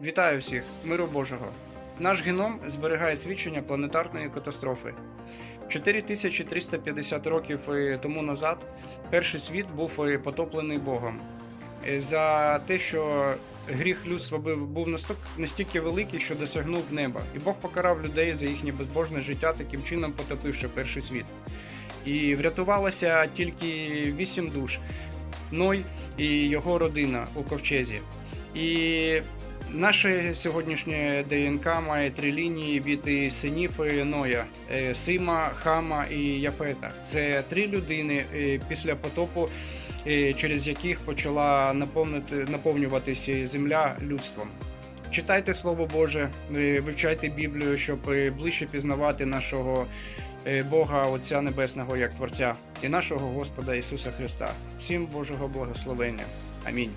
Вітаю всіх, миру Божого. Наш геном зберігає свідчення планетарної катастрофи. 4350 років е, тому назад перший світ був е, потоплений Богом. Е, За те, що гріх людства був- настільки великий, що досягнув неба. І Бог покарав людей за їхнє безбожне життя, таким чином потопивши перший світ. І врятувалося тільки вісім душ Ной і його родина у ковчезі. І наше сьогоднішнє ДНК має три лінії від синів Ноя: е, Сима, Хама і Яфета. Це три людини е, після потопу, е, через яких почала наповнюватися земля людством. Читайте Слово Боже, вивчайте Біблію, щоб ближче пізнавати нашого Бога, Отця Небесного як Творця і нашого Господа Ісуса Христа. Всім Божого благословення. Амінь.